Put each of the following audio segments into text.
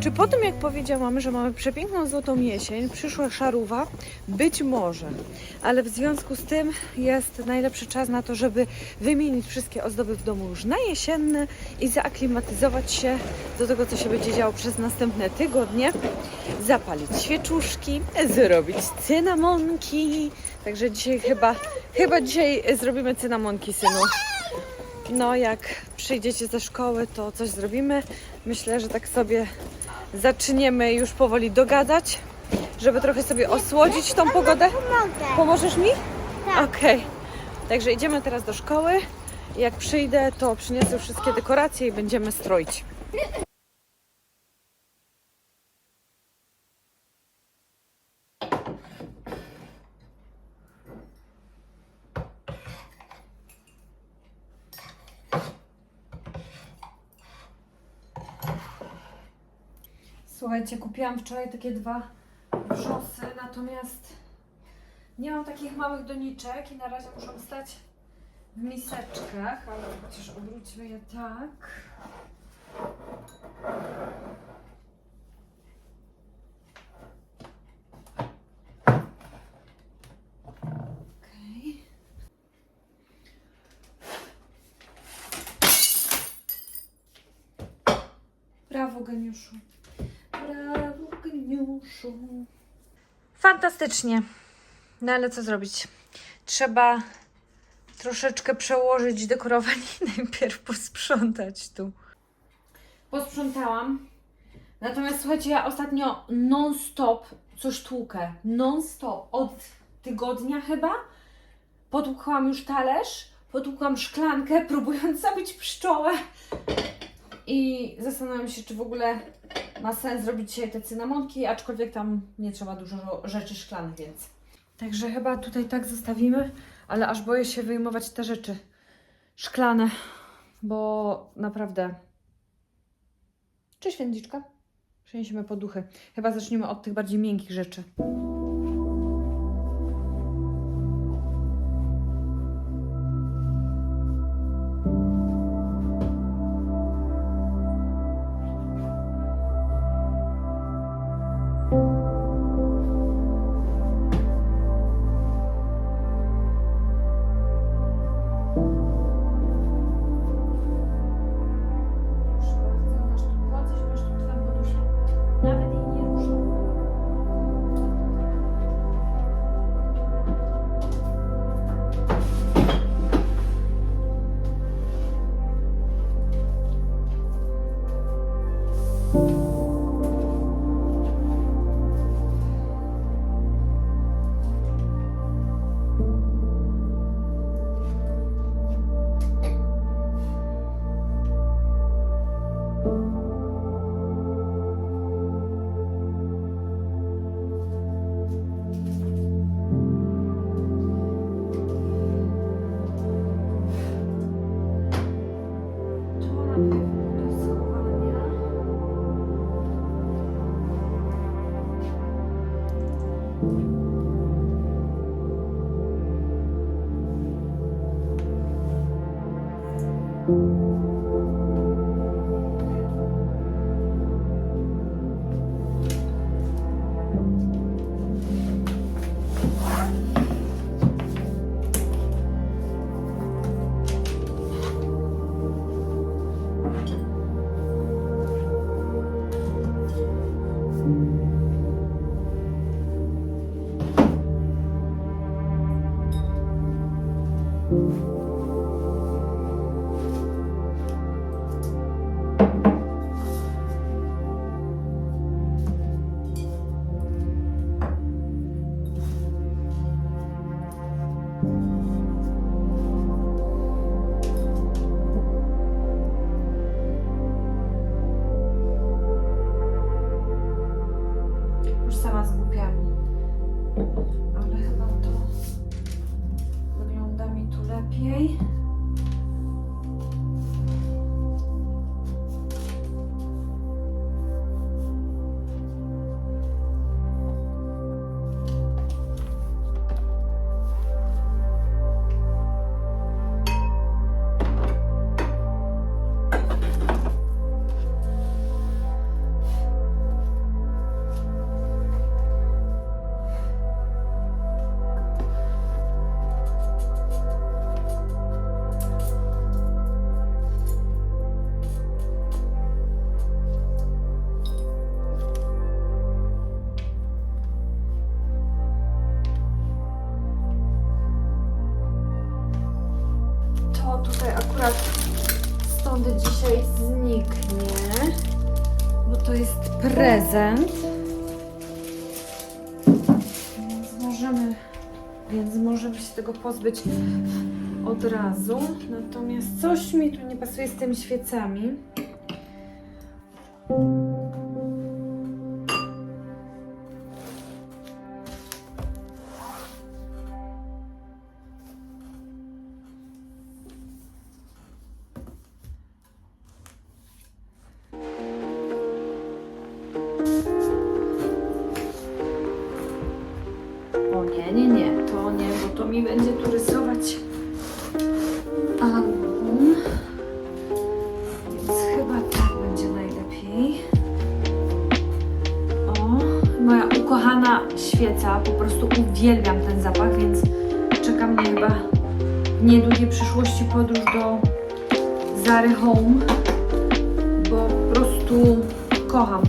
Czy po tym, jak powiedziałam, że mamy przepiękną złotą jesień, przyszła szaruwa? Być może, ale w związku z tym jest najlepszy czas na to, żeby wymienić wszystkie ozdoby w domu już na jesienne i zaaklimatyzować się do tego, co się będzie działo przez następne tygodnie, zapalić świeczuszki, zrobić cynamonki. Także dzisiaj chyba, chyba dzisiaj zrobimy cynamonki, synu. No, jak przyjdziecie ze szkoły, to coś zrobimy. Myślę, że tak sobie zaczniemy już powoli dogadać, żeby trochę sobie osłodzić tą pogodę. Pomożesz mi? Tak. Okej. Także idziemy teraz do szkoły. Jak przyjdę, to przyniosę wszystkie dekoracje i będziemy stroić. Słuchajcie, kupiłam wczoraj takie dwa wrzosy, natomiast nie mam takich małych doniczek i na razie muszą stać w miseczkach, ale chociaż obróćmy je tak. Brawo, geniuszu. Geniuszu. Fantastycznie. No ale co zrobić? Trzeba troszeczkę przełożyć dekorowanie i najpierw posprzątać tu. Posprzątałam. Natomiast słuchajcie, ja ostatnio non-stop coś tłukę. Non-stop. Od tygodnia chyba. Potłukłam już talerz, potłukłam szklankę, próbując zabić pszczołę. I zastanawiam się, czy w ogóle ma sens zrobić dzisiaj te cynamonki, aczkolwiek tam nie trzeba dużo rzeczy szklanych, więc. Także chyba tutaj tak zostawimy, ale aż boję się wyjmować te rzeczy szklane, bo naprawdę. Cześć Wędziczka. Przeniesiemy poduchy. Chyba zaczniemy od tych bardziej miękkich rzeczy. Stąd dzisiaj zniknie, bo to jest prezent. Więc możemy, więc możemy się tego pozbyć od razu. Natomiast coś mi tu nie pasuje z tymi świecami. Świeca, po prostu uwielbiam ten zapach, więc czeka mnie chyba w niedługiej przyszłości podróż do Zary Home, bo po prostu kocham.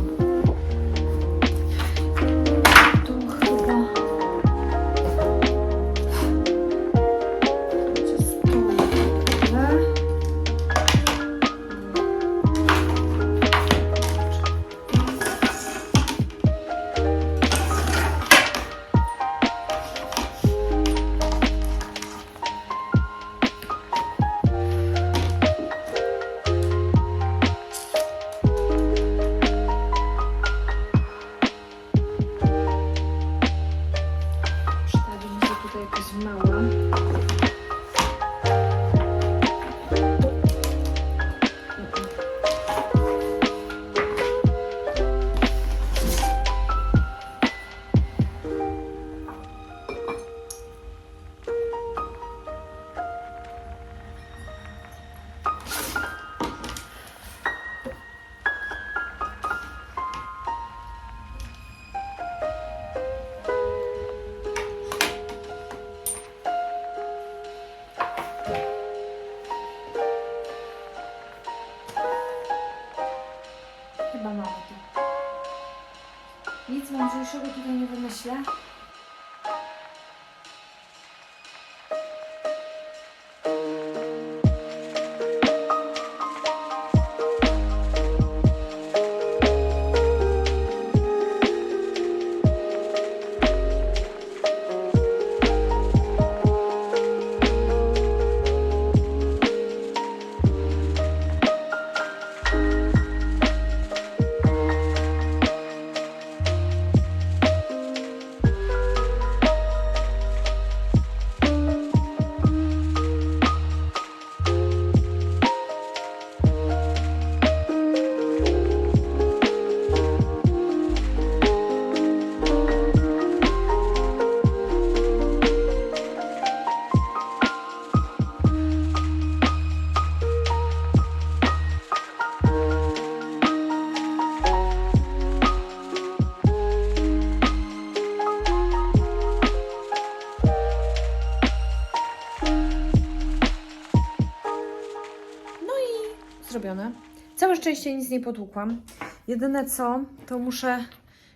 Zrobione. Całe szczęście nic nie potłukłam. Jedyne co, to muszę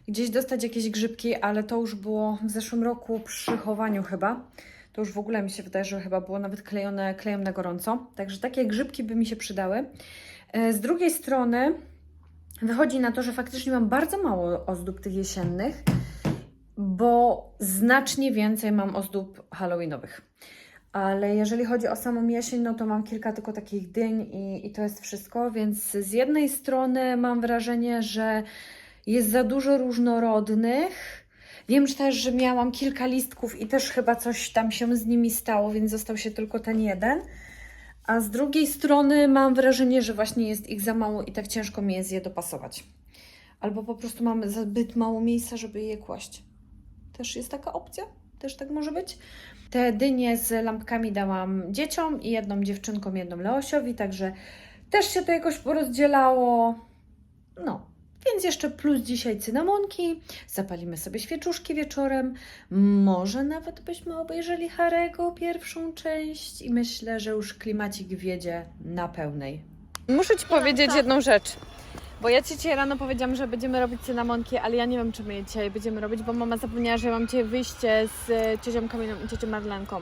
gdzieś dostać jakieś grzybki, ale to już było w zeszłym roku przy chowaniu chyba. To już w ogóle mi się wydaje, że chyba było nawet klejone klejem na gorąco. Także takie grzybki by mi się przydały. E, Z drugiej strony wychodzi na to, że faktycznie mam bardzo mało ozdób tych jesiennych, bo znacznie więcej mam ozdób halloweenowych. Ale jeżeli chodzi o samą jesień, no to mam kilka tylko takich dyń i, i to jest wszystko. Więc z jednej strony mam wrażenie, że jest za dużo różnorodnych. Wiem że też, że miałam kilka listków i też chyba coś tam się z nimi stało, więc został się tylko ten jeden. A z drugiej strony mam wrażenie, że właśnie jest ich za mało i tak ciężko mi jest je dopasować. Albo po prostu mamy zbyt mało miejsca, żeby je kłaść. Też jest taka opcja? Też tak może być? Te dynie z lampkami dałam dzieciom i jedną dziewczynkom, jedną Leosiowi, także też się to jakoś porozdzielało. No, więc jeszcze plus dzisiaj cynamonki, zapalimy sobie świeczuszki wieczorem. Może nawet byśmy obejrzeli Harego pierwszą część i myślę, że już klimacik wiedzie na pełnej. Muszę Ci powiedzieć jedną rzecz. Bo ja Ci dzisiaj rano powiedziałam, że będziemy robić cynamonki, ale ja nie wiem, czy my je dzisiaj będziemy robić, bo mama zapomniała, że ja mam dzisiaj wyjście z e, ciocią Kamilą i ciocią Marlenką.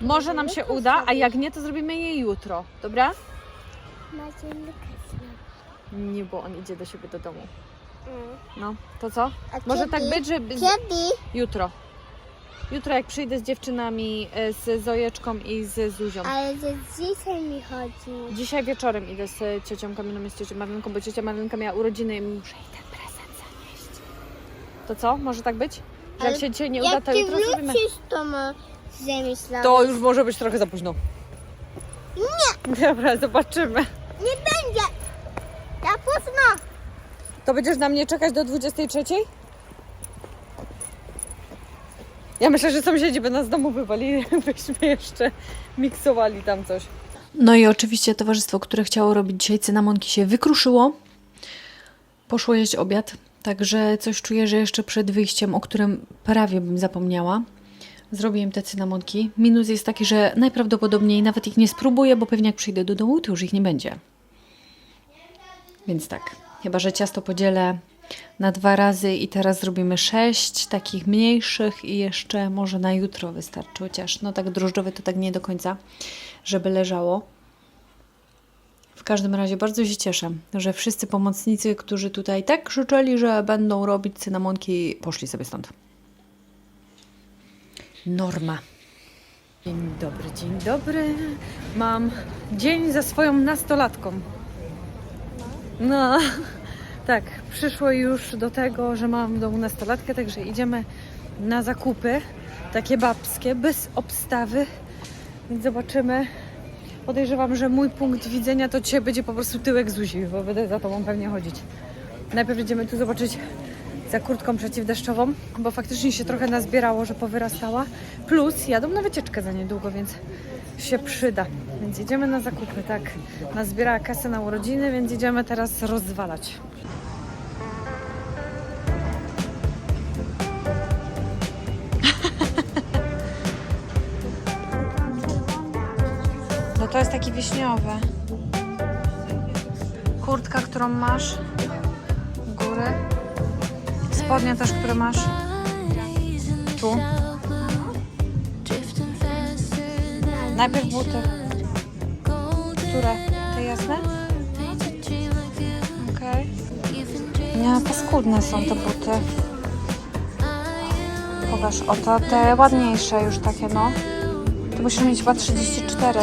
Może nam się uda, a jak nie, to zrobimy je jutro, dobra? Macie Nie, bo on idzie do siebie do domu. Mm. No, to co? A Może kiedy? tak być, że Kiedy? jutro. Jutro jak przyjdę z dziewczynami, e, z Zojeczką i z Zuzią. Ale że dzisiaj mi chodzi. Dzisiaj wieczorem idę z ciocią Kaminą i z ciocią Marlenką, bo ciocia Marlenka miała urodziny i muszę jej ten prezent zanieść. To co? Może tak być? Że jak Ale się dzisiaj nie uda, Jak to ty jutro zrobimy. wrócisz, to ma zamyślałeś. To już może być trochę za późno. Nie! Dobra, zobaczymy. Nie będzie. Ja późno. To będziesz na mnie czekać do 23? Ja myślę, że sąsiedzi by nas z domu wywalili, byśmy jeszcze miksowali tam coś. No i oczywiście towarzystwo, które chciało robić dzisiaj cynamonki się wykruszyło. Poszło jeść obiad, także coś czuję, że jeszcze przed wyjściem, o którym prawie bym zapomniała, zrobię im te cynamonki. Minus jest taki, że najprawdopodobniej nawet ich nie spróbuję, bo pewnie jak przyjdę do domu, to już ich nie będzie. Więc tak, chyba że ciasto podzielę na dwa razy i teraz zrobimy sześć takich mniejszych i jeszcze może na jutro wystarczy, chociaż no tak drożdżowe to tak nie do końca, żeby leżało. W każdym razie bardzo się cieszę, że wszyscy pomocnicy, którzy tutaj tak krzyczeli, że będą robić cynamonki, poszli sobie stąd. Norma. Dzień dobry, dzień dobry. Mam dzień za swoją nastolatką. No, tak, przyszło już do tego, że mam w domu nastolatkę, także idziemy na zakupy, takie babskie, bez obstawy, więc zobaczymy. Podejrzewam, że mój punkt widzenia to dzisiaj będzie po prostu tyłek Zuzi, bo będę za tobą pewnie chodzić. Najpierw idziemy tu zobaczyć za kurtką przeciwdeszczową, bo faktycznie się trochę nazbierało, że powyrastała. Plus jadą na wycieczkę za niedługo, więc się przyda. Więc idziemy na zakupy, tak. Nazbierała kasę na urodziny, więc idziemy teraz rozwalać. Taki. Kurtka, którą masz. Góry. Spodnie też, które masz. Tu. Najpierw buty. Które? Te jasne? Okej. Nie, paskudne są te buty. Pokaż, o to te ładniejsze już takie, no. Ty musisz mieć chyba 34.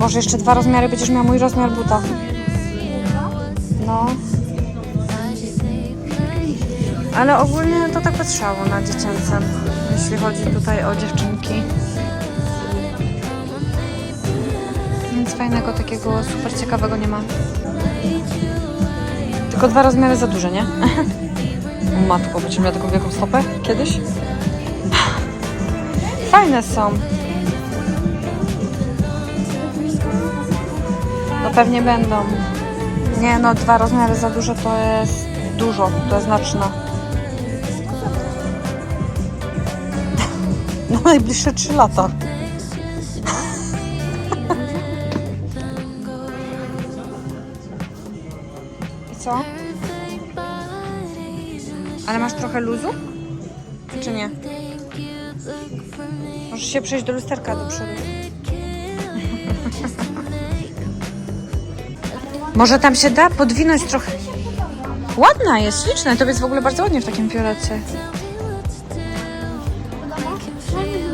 Boże, jeszcze dwa rozmiary, będziesz miał mój rozmiar buta. No. Ale ogólnie to tak patrzało na dziecięcym, jeśli chodzi tutaj o dziewczynki. Nic fajnego, takiego super ciekawego nie ma. Tylko dwa rozmiary za duże, nie? Matko, będziesz miała taką wielką stopę kiedyś? Fajne są. Pewnie będą. Nie no, dwa rozmiary za dużo to jest dużo, to jest znaczne. Na najbliższe 3 lata. I co? Ale masz trochę luzu? Czy nie? Możesz się przejść do lusterka do przodu. Może tam się da podwinąć trochę. Ładna jest, śliczna. To jest w ogóle bardzo ładnie w takim fiolecie.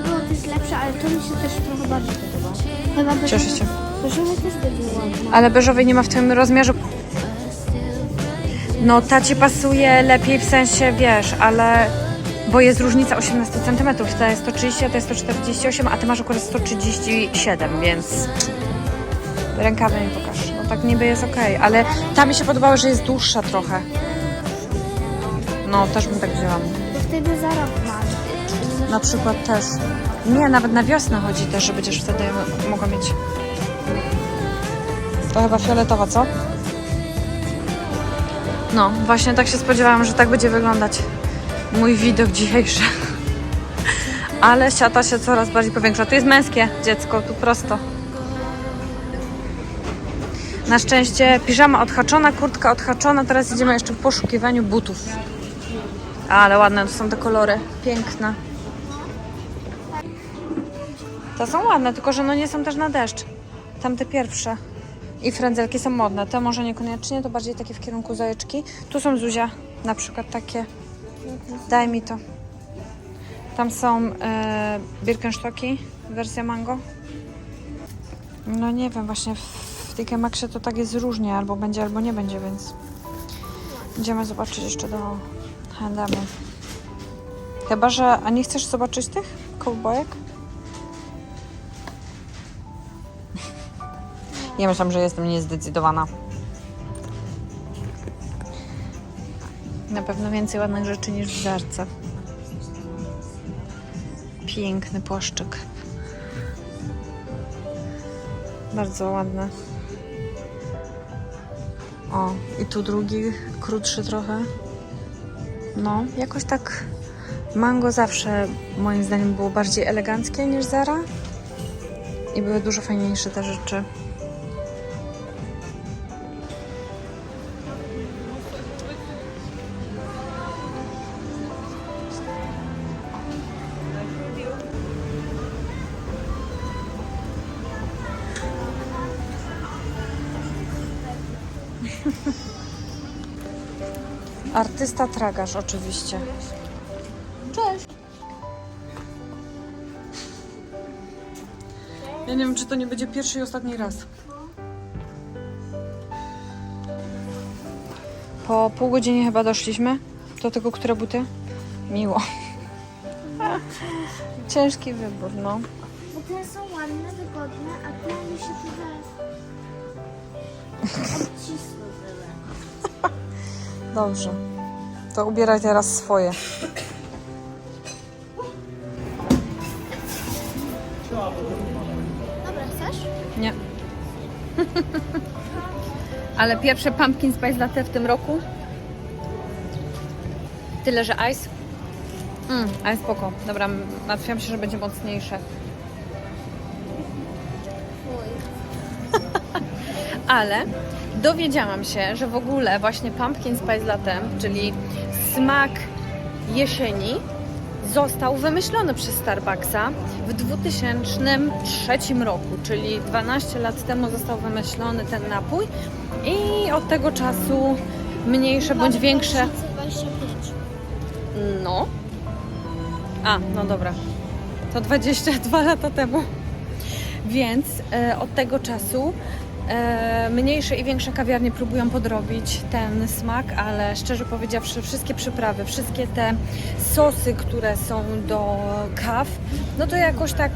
Było też lepsze, ale to mi się też trochę bardziej podoba. Chyba Cieszę się. Beżowe też będzie ładne. Ale beżowej nie ma w tym rozmiarze. No ta ci pasuje lepiej w sensie, wiesz, ale... Bo jest różnica 18 cm. Ta jest 130, a ta jest 148, a ty masz akurat 137, więc... Rękawy mi pokaż. Tak niby jest ok, ale ta mi się podobała, że jest dłuższa trochę. No, też bym tak wzięła. To wtedy za rok masz. Na przykład też. Nie, nawet na wiosnę chodzi też, że będziesz wtedy mogła mieć. To chyba fioletowa, co? No, właśnie tak się spodziewałam, że tak będzie wyglądać mój widok dzisiejszy. Ale siata się coraz bardziej powiększa. Tu jest męskie dziecko, tu prosto. Na szczęście piżama odhaczona, kurtka odhaczona. Teraz idziemy jeszcze w poszukiwaniu butów. Ale ładne to są te kolory. Piękne. To są ładne, tylko że no nie są też na deszcz. Tamte pierwsze. I frędzelki są modne. Te może niekoniecznie, to bardziej takie w kierunku zajeczki. Tu są Zuzia, na przykład takie. Daj mi to. Tam są e, Birkenstocki, wersja mango. No nie wiem, właśnie w, w TK Maxie to tak jest różnie, albo będzie, albo nie będzie, więc idziemy zobaczyć jeszcze do H&M. Chyba, że... A nie chcesz zobaczyć tych kowbojek? Ja myślałam, że jestem niezdecydowana. Na pewno więcej ładnych rzeczy niż w żarce. Piękny płaszczyk. Bardzo ładny. O, i tu drugi, krótszy trochę. No, jakoś tak mango zawsze moim zdaniem było bardziej eleganckie niż Zara. I były dużo fajniejsze te rzeczy. Artysta tragarz oczywiście. Cześć. Ja nie wiem, czy to nie będzie pierwszy i ostatni raz. Po pół godzinie chyba doszliśmy do tego, które buty. Miło. Ciężki wybór, no. Bo te są ładne, wygodne, a te mi się trochę Dobrze. To ubieraj teraz swoje. Dobra, chcesz? Nie. Ale pierwsze pumpkin spice latte w tym roku. Tyle, że ice. Mm, ale spoko. Dobra, martwiłam się, że będzie mocniejsze. Ale dowiedziałam się, że w ogóle właśnie pumpkin spice latte, czyli smak jesieni, został wymyślony przez Starbucksa w 2003 roku, czyli 12 lat temu został wymyślony ten napój i od tego czasu mniejsze bądź większe 25. no. A, no dobra. To 22 lata temu. Więc e, od tego czasu mniejsze i większe kawiarnie próbują podrobić ten smak, ale szczerze powiedziawszy, wszystkie przyprawy, wszystkie te sosy, które są do kaw, no to jakoś tak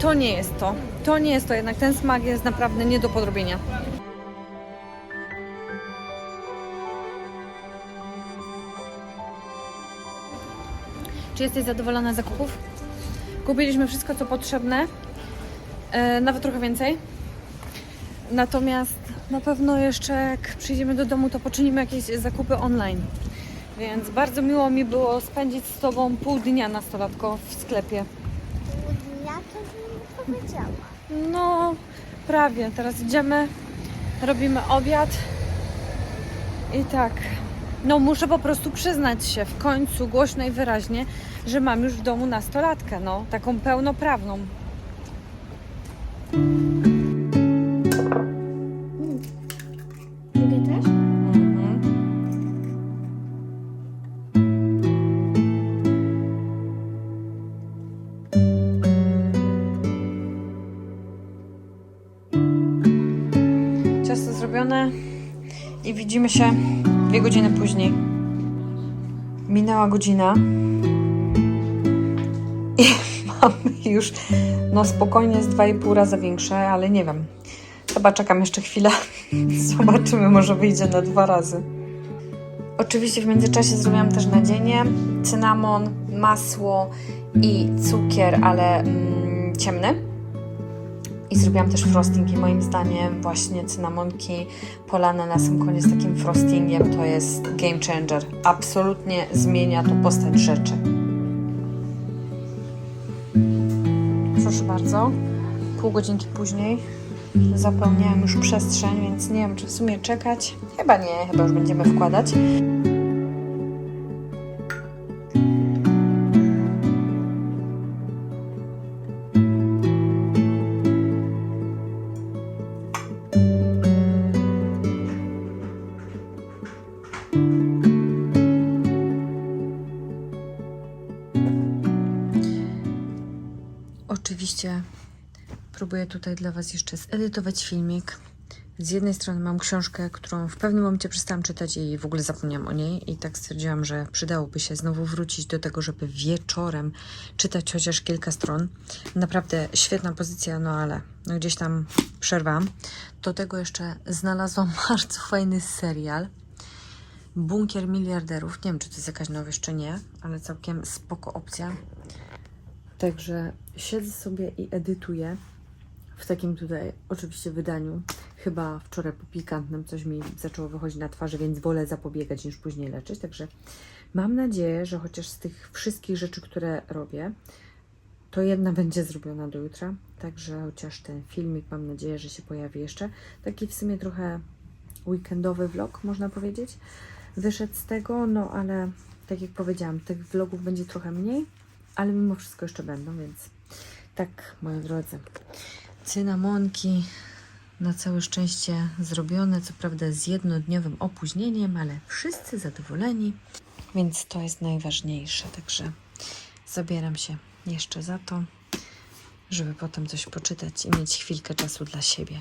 to nie jest to. To nie jest to, jednak ten smak jest naprawdę nie do podrobienia. Czy jesteś zadowolona z zakupów? Kupiliśmy wszystko, co potrzebne, e, nawet trochę więcej. Natomiast na pewno jeszcze jak przyjdziemy do domu, to poczynimy jakieś zakupy online. Więc bardzo miło mi było spędzić z Tobą pół dnia nastolatko w sklepie. Ja to bym powiedziała. No, prawie. Teraz idziemy, robimy obiad. I tak. No, muszę po prostu przyznać się w końcu głośno i wyraźnie, że mam już w domu nastolatkę, no, taką pełnoprawną. Zrobione i widzimy się dwie godziny później. Minęła godzina i mamy już no spokojnie z 2,5 razy większe, ale nie wiem. Chyba czekam jeszcze chwilę. Zobaczymy, może wyjdzie na dwa razy. Oczywiście w międzyczasie zrobiłam też nadzienie, cynamon, masło i cukier, ale mm, ciemny. I zrobiłam też frosting i moim zdaniem właśnie cynamonki polane na sam koniec takim frostingiem to jest game changer. Absolutnie zmienia to postać rzeczy. Proszę bardzo, pół godzinki później zapełniałam już przestrzeń, więc nie wiem, czy w sumie czekać. Chyba nie, chyba już będziemy wkładać. Tutaj dla Was jeszcze zedytować filmik. Z jednej strony mam książkę, którą w pewnym momencie przestałam czytać i w ogóle zapomniałam o niej i tak stwierdziłam, że przydałoby się znowu wrócić do tego, żeby wieczorem czytać chociaż kilka stron. Naprawdę świetna pozycja, no ale no gdzieś tam przerwam. Do tego jeszcze znalazłam bardzo fajny serial. Bunkier miliarderów. Nie wiem, czy to jest jakaś nowość, czy nie, ale całkiem spoko opcja. Także siedzę sobie i edytuję w takim tutaj oczywiście wydaniu. Chyba wczoraj po pikantnym coś mi zaczęło wychodzić na twarzy, więc wolę zapobiegać niż później leczyć. Także mam nadzieję, że chociaż z tych wszystkich rzeczy, które robię, to jedna będzie zrobiona do jutra. Także chociaż ten filmik mam nadzieję, że się pojawi jeszcze. Taki w sumie trochę weekendowy vlog, można powiedzieć. Wyszedł z tego, no ale tak jak powiedziałam, tych vlogów będzie trochę mniej, ale mimo wszystko jeszcze będą, więc tak, moi drodzy. Cynamonki na całe szczęście zrobione, co prawda z jednodniowym opóźnieniem, ale wszyscy zadowoleni, więc to jest najważniejsze. Także zabieram się jeszcze za to, żeby potem coś poczytać i mieć chwilkę czasu dla siebie.